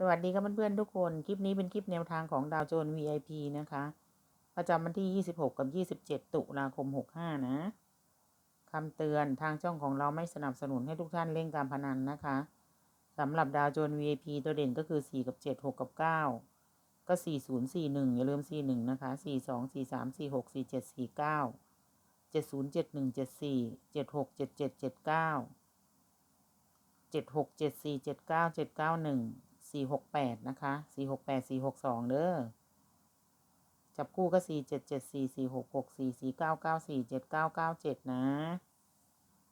สวัสดีครับเพื่อนๆทุกคน คลิปนี้เป็นคลิปแนวทางของดาวโจน VIP นะคะ ประจำวันที่ 26 กับ 27 ตุลาคม 65 นะคำเตือนทางช่องของเราไม่สนับสนุนให้ทุกท่านเล่นการพนันนะคะสำหรับดาวโจน VIP ตัวเด่นก็คือ 4 กับ 7 6 กับ 9 ก็ 4041 อย่าลืม 41 นะคะ 42 43 46 47 49 70 71 74 76 77 79 76 74 79 791 สี่หกแปดนะคะสี่หกแปดสี่หกสองเด้อจับคู่ก็สี่เจ็ดเจ็ดสี่สี่หกหกสี่สี่เก้าเก้าสี่เจ็ดเก้าเก้าเจ็ดนะ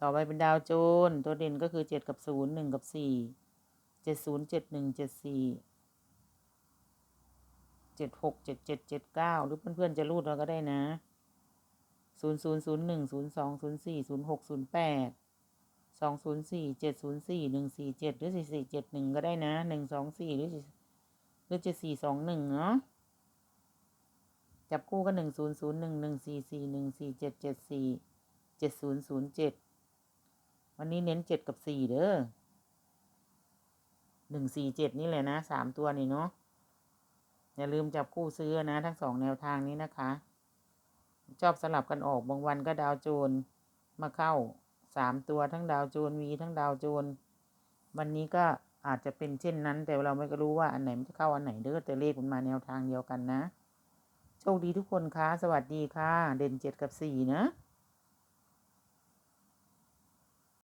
ต่อไปเป็นดาวโจนตัวเด่นก็คือเจ็ดกับศูนย์หนึ่งกับสี่เจ็ดศูนย์เจ็ดหนึ่งเจ็ดสี่เจ็ดหกเจ็ดเจ็ดเจ็ดเก้าหรือเพื่อนๆจะรูดเราก็ได้นะศูนย์ศูนย์ศูนย์หนึ่งศูนย์สองศูนย์สี่ศูนย์หกศูนย์แปด สองศูนย์สี่เจ็ดศูนย์สี่หนึ่งสี่เจ็ดหรือสี่สี่เจ็ดหนึ่งก็ได้นะหนึ่งสองสี่หรือหรือเจ็ดสี่สองหนึ่งเนาะจับคู่ก็หนึ่งศูนย์ศูนย์หนึ่งหนึ่งสี่สี่หนึ่งสี่เจ็ดเจ็ดสี่เจ็ดศูนย์ศูนย์เจ็ดวันนี้เน้นเจ็ดกับสี่เด้อหนึ่งสี่เจ็ดนี่แหละนะสามตัวนี่เนาะอย่าลืมจับคู่ซื้อนะทั้งสองแนวทางนี้นะคะ ชอบสลับกันออกบางวันก็ดาวโจนมาเข้า สามตัวทั้งดาวโจนวีทั้งดาวโจนวันนี้ก็อาจจะเป็นเช่นนั้น แต่เราไม่รู้ว่าอันไหนมันจะเข้าอันไหนเด้อแต่เลขมันมาแนวทางเดียวกันนะ โชคดีทุกคนคะสวัสดีค่ะ เด่นเจ็ดกับสี่นะ